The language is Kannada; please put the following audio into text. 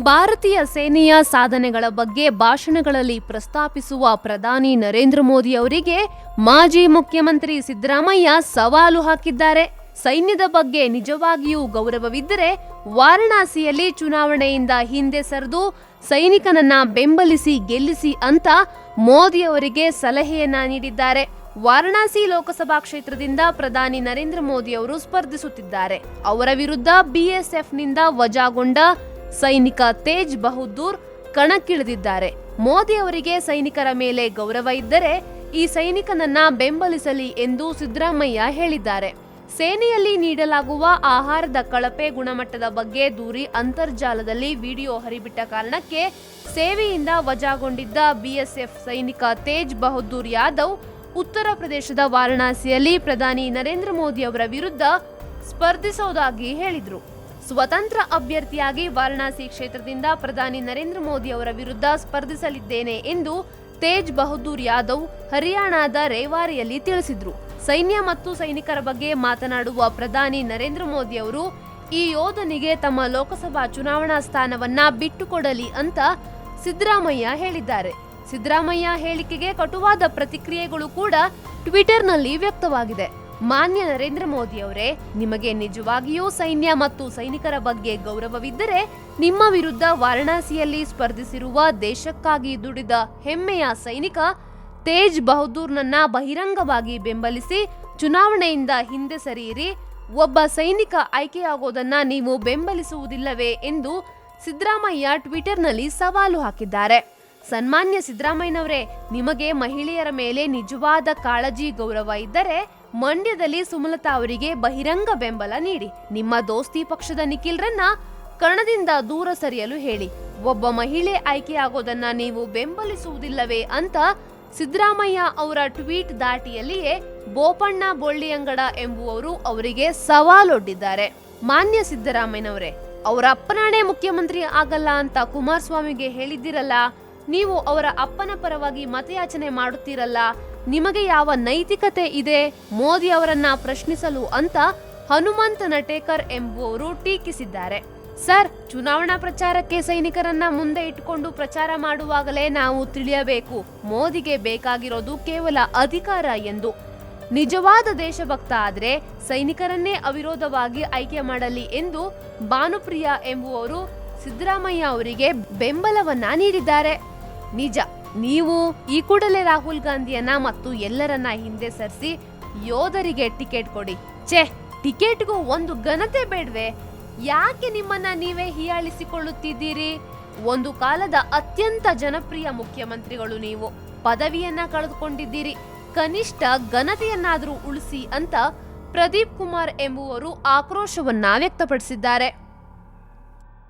ಭಾರತೀಯ ಸೇನೆಯ ಸಾಧನೆಗಳ ಬಗ್ಗೆ ಭಾಷಣಗಳಲ್ಲಿ ಪ್ರಸ್ತಾಪಿಸುವ ಪ್ರಧಾನಿ ನರೇಂದ್ರ ಮೋದಿ ಅವರಿಗೆ ಮಾಜಿ ಮುಖ್ಯಮಂತ್ರಿ ಸಿದ್ದರಾಮಯ್ಯ ಸವಾಲು ಹಾಕಿದ್ದಾರೆ. ಸೈನ್ಯದ ಬಗ್ಗೆ ನಿಜವಾಗಿಯೂ ಗೌರವವಿದ್ದರೆ ವಾರಣಾಸಿಯಲ್ಲಿ ಚುನಾವಣೆಯಿಂದ ಹಿಂದೆ ಸರಿದು ಸೈನಿಕನನ್ನ ಬೆಂಬಲಿಸಿ ಗೆಲ್ಲಿಸಿ ಅಂತ ಮೋದಿ ಅವರಿಗೆ ಸಲಹೆಯನ್ನ ನೀಡಿದ್ದಾರೆ. ವಾರಣಾಸಿ ಲೋಕಸಭಾ ಕ್ಷೇತ್ರದಿಂದ ಪ್ರಧಾನಿ ನರೇಂದ್ರ ಮೋದಿ ಅವರು ಸ್ಪರ್ಧಿಸುತ್ತಿದ್ದಾರೆ. ಅವರ ವಿರುದ್ಧ ಬಿಎಸ್ಎಫ್ನಿಂದ ವಜಾಗೊಂಡ ಸೈನಿಕ ತೇಜ್ ಬಹದ್ದೂರ್ ಕಣಕ್ಕಿಳಿದಿದ್ದಾರೆ. ಮೋದಿ ಅವರಿಗೆ ಸೈನಿಕರ ಮೇಲೆ ಗೌರವ ಇದ್ದರೆ ಈ ಸೈನಿಕನನ್ನ ಬೆಂಬಲಿಸಲಿ ಎಂದು ಸಿದ್ದರಾಮಯ್ಯ ಹೇಳಿದ್ದಾರೆ. ಸೇನೆಯಲ್ಲಿ ನೀಡಲಾಗುವ ಆಹಾರದ ಕಳಪೆ ಗುಣಮಟ್ಟದ ಬಗ್ಗೆ ದೂರಿ ಅಂತರ್ಜಾಲದಲ್ಲಿ ವಿಡಿಯೋ ಹರಿಬಿಟ್ಟ ಕಾರಣಕ್ಕೆ ಸೇವೆಯಿಂದ ವಜಾಗೊಂಡಿದ್ದ ಬಿಎಸ್ಎಫ್ ಸೈನಿಕ ತೇಜ್ ಬಹದ್ದೂರ್ ಯಾದವ್ ಉತ್ತರ ಪ್ರದೇಶದ ವಾರಣಾಸಿಯಲ್ಲಿ ಪ್ರಧಾನಿ ನರೇಂದ್ರ ಮೋದಿ ಅವರ ವಿರುದ್ಧ ಸ್ಪರ್ಧಿಸೋದಾಗಿ ಹೇಳಿದ್ರು. ಸ್ವತಂತ್ರ ಅಭ್ಯರ್ಥಿಯಾಗಿ ವಾರಣಾಸಿ ಕ್ಷೇತ್ರದಿಂದ ಪ್ರಧಾನಿ ನರೇಂದ್ರ ಮೋದಿ ಅವರ ವಿರುದ್ಧ ಸ್ಪರ್ಧಿಸಲಿದ್ದೇನೆ ಎಂದು ತೇಜ್ ಬಹದ್ದೂರ್ ಯಾದವ್ ಹರಿಯಾಣದ ರೇವಾರಿಯಲ್ಲಿ ತಿಳಿಸಿದ್ರು. ಸೈನ್ಯ ಮತ್ತು ಸೈನಿಕರ ಬಗ್ಗೆ ಮಾತನಾಡುವ ಪ್ರಧಾನಿ ನರೇಂದ್ರ ಮೋದಿ ಅವರು, ಈ ಯೋಧನಿಗೆ ತಮ್ಮ ಲೋಕಸಭಾ ಚುನಾವಣಾ ಸ್ಥಾನವನ್ನ ಬಿಟ್ಟುಕೊಡಲಿ ಅಂತ ಸಿದ್ದರಾಮಯ್ಯ ಹೇಳಿದ್ದಾರೆ. ಸಿದ್ದರಾಮಯ್ಯ ಹೇಳಿಕೆಗೆ ಕಟುವಾದ ಪ್ರತಿಕ್ರಿಯೆಗಳು ಕೂಡ ಟ್ವಿಟರ್ನಲ್ಲಿ ವ್ಯಕ್ತವಾಗಿದೆ. ಮಾನ್ಯ ನರೇಂದ್ರ ಮೋದಿ ಅವರೇ, ನಿಮಗೆ ನಿಜವಾಗಿಯೂ ಸೈನ್ಯ ಮತ್ತು ಸೈನಿಕರ ಬಗ್ಗೆ ಗೌರವವಿದ್ದರೆ, ನಿಮ್ಮ ವಿರುದ್ಧ ವಾರಣಾಸಿಯಲ್ಲಿ ಸ್ಪರ್ಧಿಸಿರುವ ದೇಶಕ್ಕಾಗಿ ದುಡಿದ ಹೆಮ್ಮೆಯ ಸೈನಿಕ ತೇಜ್ ಬಹದ್ದೂರ್ನನ್ನ ಬಹಿರಂಗವಾಗಿ ಬೆಂಬಲಿಸಿ ಚುನಾವಣೆಯಿಂದ ಹಿಂದೆ ಸರಿಯಿರಿ, ಒಬ್ಬ ಸೈನಿಕ ಆಯ್ಕೆಯಾಗೋದನ್ನ ನೀವು ಬೆಂಬಲಿಸುವುದಿಲ್ಲವೇ ಎಂದು ಸಿದ್ದರಾಮಯ್ಯ ಟ್ವಿಟರ್ನಲ್ಲಿ ಸವಾಲು ಹಾಕಿದ್ದಾರೆ. ಸನ್ಮಾನ್ಯ ಸಿದ್ದರಾಮಯ್ಯನವರೇ, ನಿಮಗೆ ಮಹಿಳೆಯರ ಮೇಲೆ ನಿಜವಾದ ಕಾಳಜಿ ಗೌರವ ಇದ್ದರೆ ಮಂಡ್ಯದಲ್ಲಿ ಸುಮಲತಾ ಅವರಿಗೆ ಬಹಿರಂಗ ಬೆಂಬಲ ನೀಡಿ. ನಿಮ್ಮ ದೋಸ್ತಿ ಪಕ್ಷದ ನಿಖಿಲ್ರನ್ನ ಕಣದಿಂದ ದೂರ ಸರಿಯಲು ಹೇಳಿ. ಒಬ್ಬ ಮಹಿಳೆ ಆಯ್ಕೆಯಾಗೋದನ್ನ ನೀವು ಬೆಂಬಲಿಸುವುದಿಲ್ಲವೇ ಅಂತ ಸಿದ್ದರಾಮಯ್ಯ ಅವರ ಟ್ವೀಟ್ ದಾಟಿಯಲ್ಲಿಯೇ ಬೋಪಣ್ಣ ಬೊಳ್ಳಿಯಂಗಡ ಎಂಬುವವರು ಅವರಿಗೆ ಸವಾಲೊಡ್ಡಿದ್ದಾರೆ. ಮಾನ್ಯ ಸಿದ್ದರಾಮಯ್ಯನವರೇ, ಅವರ ಅಪ್ಪನಾಣೆ ಮುಖ್ಯಮಂತ್ರಿ ಆಗಲ್ಲ ಅಂತ ಕುಮಾರಸ್ವಾಮಿಗೆ ಹೇಳಿದ್ದಿರಲ್ಲ, ನೀವು ಅವರ ಅಪ್ಪನ ಪರವಾಗಿ ಮತಯಾಚನೆ ಮಾಡುತ್ತೀರಲ್ಲ ನಿಮಗೆ ಯಾವ ನೈತಿಕತೆ ಇದೆ? ಮೋದಿ ಅವರನ್ನ ಪ್ರಶ್ನಿಸಲು ಅಂತ ಹನುಮಂತ ನಟೇಕರ್ ಎಂಬುವರು ಟೀಕಿಸಿದ್ದಾರೆ. ಸರ್, ಚುನಾವಣಾ ಪ್ರಚಾರಕ್ಕೆ ಸೈನಿಕರನ್ನ ಮುಂದೆ ಇಟ್ಕೊಂಡು ಪ್ರಚಾರ ಮಾಡುವಾಗಲೇ ನಾವು ತಿಳಿಯಬೇಕು. ಮೋದಿಗೆ ಬೇಕಾಗಿರೋದು ಕೇವಲ ಅಧಿಕಾರ ಎಂದು. ನಿಜವಾದ ದೇಶಭಕ್ತ ಆದ್ರೆ ಸೈನಿಕರನ್ನೇ ಅವಿರೋಧವಾಗಿ ಆಯ್ಕೆ ಮಾಡಲಿ ಎಂದು ಭಾನುಪ್ರಿಯ ಎಂಬುವರು ಸಿದ್ದರಾಮಯ್ಯ ಅವರಿಗೆ ಬೆಂಬಲವನ್ನ ನೀಡಿದ್ದಾರೆ. ನಿಜ. ನೀವು ಈ ಕೂಡಲೇ ರಾಹುಲ್ ಗಾಂಧಿಯನ್ನ ಮತ್ತು ಎಲ್ಲರನ್ನ ಹಿಂದೆ ಸರಿಸಿ ಯೋಧರಿಗೆ ಟಿಕೆಟ್ ಕೊಡಿ. ಛೇ, ಟಿಕೆಟ್ಗೂ ಒಂದು ಘನತೆ ಬೇಡ್ವೆ. ಯಾಕೆ ನಿಮ್ಮನ್ನ ನೀವೇ ಹೀಯಾಳಿಸಿಕೊಳ್ಳುತ್ತಿದ್ದೀರಿ? ಒಂದು ಕಾಲದ ಅತ್ಯಂತ ಜನಪ್ರಿಯ ಮುಖ್ಯಮಂತ್ರಿಗಳು ನೀವು. ಪದವಿಯನ್ನ ಕಳೆದುಕೊಂಡಿದ್ದೀರಿ. ಕನಿಷ್ಠ ಘನತೆಯನ್ನಾದರೂ ಉಳಿಸಿ ಅಂತ ಪ್ರದೀಪ್ ಕುಮಾರ್ ಎಂಬುವರು ಆಕ್ರೋಶವನ್ನ ವ್ಯಕ್ತಪಡಿಸಿದ್ದಾರೆ.